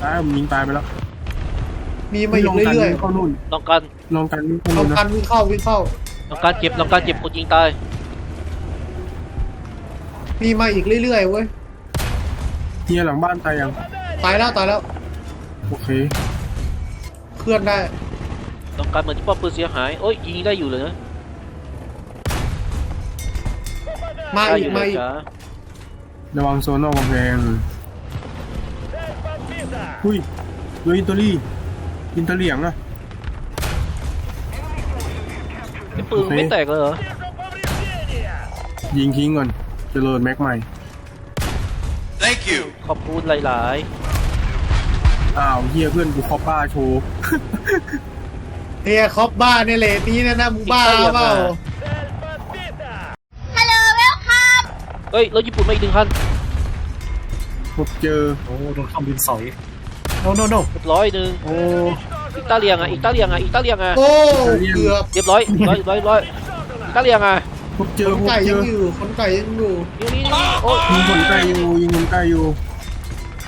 ซ้ายผมยิงตายไปแล้วมีมาอีกเรื่อยเข้านู่นน้องกันลองกันวิ่งๆเข้าเอานู่นกันะนวิ่งเข้าวิ่งเข้า น้องการเจ็บน้องการเจ็บคนยิงตายมีมาอีกเรื่อยๆเว้ย เฮียหลังบ้านตายยังตายแล้วตายแล้ว โอเค เคลื่อนได้ น้องการเหมือนที่ป้อมปืนเสียหายโอ้ยยิงได้อยู่เลยนะ มาได้อีอกยู่เลมายอีกจ้าระวังโซนนอกกำแพงหุ้ยเฮ้ยอินเตอรี่อินเตอร์เหลียงอะไอ้ปืนไม่แตกเลยเหรอ ยิงทิ้งก่อนจะโหลดแม็กใหม่ Thank you. ขอบคุณหลายอ้าวเฮียเพื่อนกูคอป้าโชว์ เฮียคอปบ้าเนี่ยเลยนี้นะนะมึงบ้าเปล่า เฮ้ยรถญี่ปุ่นมาอีกหนึ่งคันพบเจอ โอ้โดนเครื่องบินสอย โนโนโนเรียบร้อยหนึ่งโอ้อิตาเลียงอะอิตาเลียงอะอิตาเลียงอะโอ้เกือบเรียบร้อยร้อยร้อยร้อยอิตาเลียงอะพบเจคอนพบไก่เจยังออยู่คนไก่ยังอยู่นี่นี่นี่โอ้ยยิงคนใกล้อยู่ยิงคนใกล้อยู่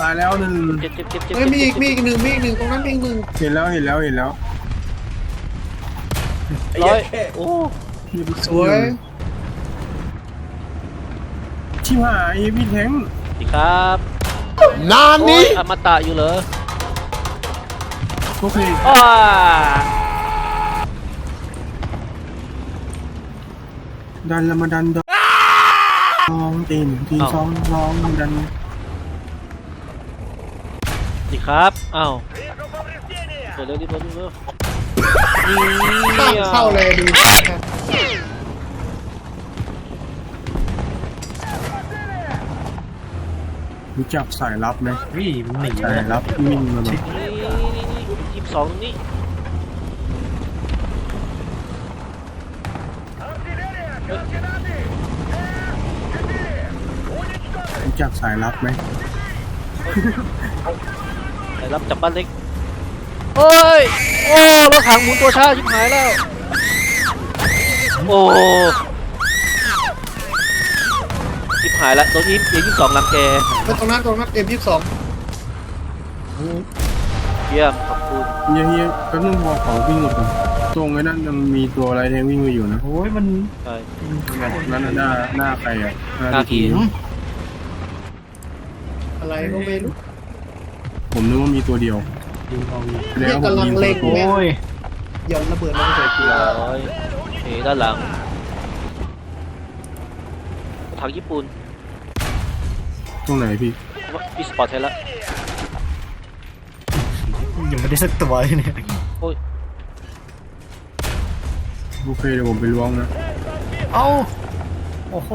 ตายแล้วหนึ่งเจ็บเจ็บเจ็บเจ็บเฮ้ยมีอีกมีอีกหนึ่งมีอีกหนึ่งตรงนั้นมีอีกหนึ่งเห็นแล้วเห็นแล้วเห็นแล้วร้อยโอ้สวย ชิบหายพี่แทงสวัสดีครับนานโอ้ยอมตะอยู่เหรอโอเคอ้าดันละมาดันดองตีหนึ่งทีสองร้องดันสวัสดีครับอ้าวเดี๋ยวเร็วรีบเร็วรีบเร็วนี่ตั้งอะเข้าเลยดูรู้ จักสายลับไหมวิ่งหนีสายลับวิ่งมาแบบนี่นี่นี่นี่ยี่สิบสองตรงนี้รู้จักสายลับไหมไปรับจับบ้านเล็กโอ้ย โอ้รถถังหมุนตัวช้าชิบหายแล้ว โอ้ชิบ หายแล้วโดนยิงยิงยี่สิบสองลังแกแล้วตรงนั้นตรงนั้นเอ็มยี่สิบสองเยี่ยมขอบคุณเฮียเฮียแป๊บนึงพอของวิ่งหมดก่อนตรงไอ้นั่นยังมีตัวอะไรแทงวิ่งไปอยู่นะโอ้ยมันใช่นั่นน่ะหน้าหน้าใครอะหน้าผีอะไรก็ไม่รู้ผมนึกว่ามีตัวเดียวยิงเอาอยู่แล้วผมยิงเล็งตัวโอ้ยหย่อนระเบิดลงใส่กูร้อยเอด้านหลังทางญี่ปุ่น ตรงไหนพี่พี่สปอร์ตไทยละยังไม่ได้สักตัวเลยเนี่ยโอ้ยโอเคเดี๋ยวผมไปล้วงนะ เอ้าโอ้โห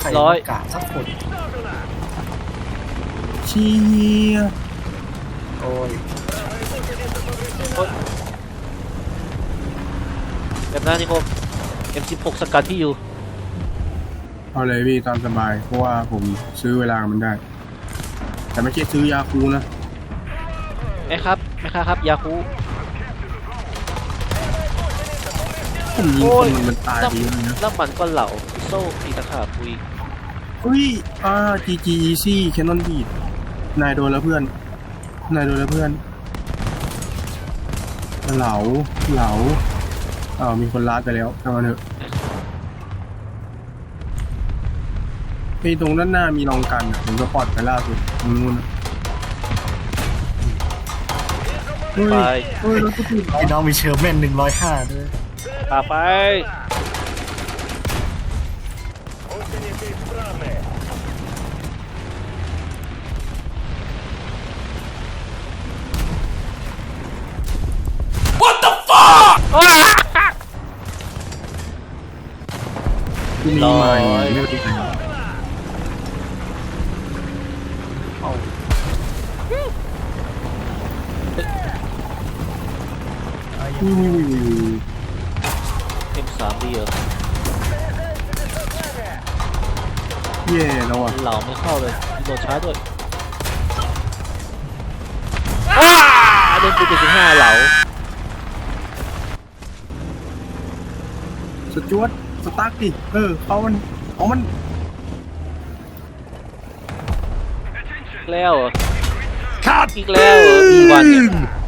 ใครร้อย กาสักคนเชียโอ้ยแบบนั้นนี่ผม M16 สกัดที่อยู่ เอาเลยพี่ตามสบาย เพราะว่าผมซื้อเวลามันได้ แต่ไม่ใช่ซื้อยาคูนะไหมครับไหมครับครับ ยาคูผมยิงโอ้คนยหนึ่งมันตายไปเยอะเลยนะแล้วมันก็เหล่าโซ่ตีตะขาบปุยเฮ้ยอ่า GG Easy Canon Beat นายโดนแล้วเพื่อน นายโดนแล้วเพื่อน เหลาเหลาอ้าวมีคนลาดไปแล้วทำมาเถอะ ไอ้ตรงด้านหน้ามีรองกันอะผมก็ปลอดไปล่าสุดตรงนู้นอะเฮ้ไปยเฮ้ยรถตู้ติดเหรอพี่น้องมีเชอร์แมนหนึ่งร้อยห้าด้วยปาไปที่นี่ใหม่ไม่ติดไหน เอ้า อุ้ย เอ็มสามดีเหรอแย่แล้วอะเหล่าไม่เข้าเลยโดนช้าด้วยว้าเดินไปเจ็ดสิบห้าเหลาสจวตสสตาร์ทดิเออเขามันเอามันแล้วเหรออีกแล้วเหรอมีวันเนี่ย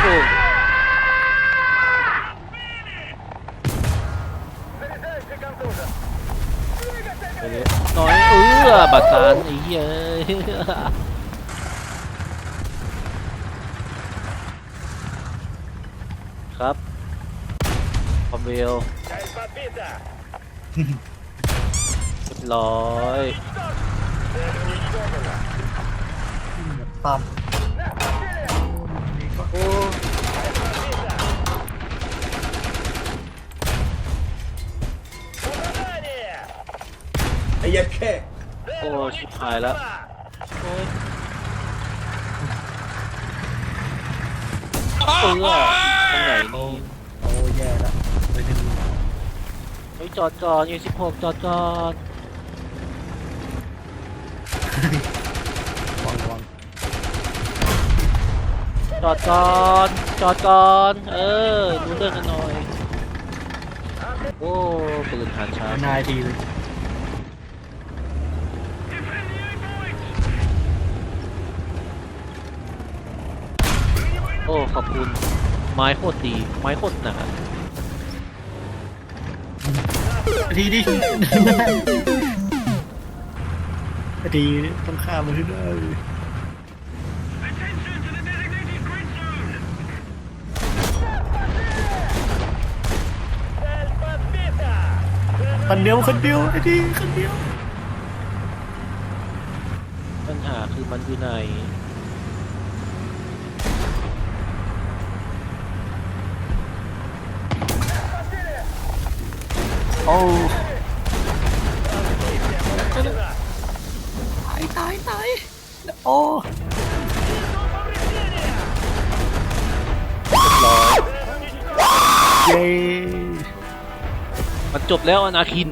โอ้ไปเลยน้อยเออ บัตรตานไอ้เหี้ยเอ้ยครับคอมเวลเรียบร้อยปั๊มโอ้ไอ้ยัดแค่ โอ้ชิบหายแล้วโอ้ยเออตรงไหนนี่โอ้แย่ละไปถึงเฮ้ยจอดก่อนยูสิบหกจอดก่อนวังวังจอดก่อนจอดก่อนเออรู้เรื่องกันหน่อยโอ้ปืนหันช้า นายดีเลย โอ้ขอบคุณ ไม้โคตรดี ไม้โคตรหนาดีดิดีต้องข้ามมันให้ได้คนเดียวคนเดียวไอ้ดีคนเดียวปัญหาคือมันอยู่ใน โอ้ตายตายตายโอ้ร้อยเย้มันจบแล้วอนาคิน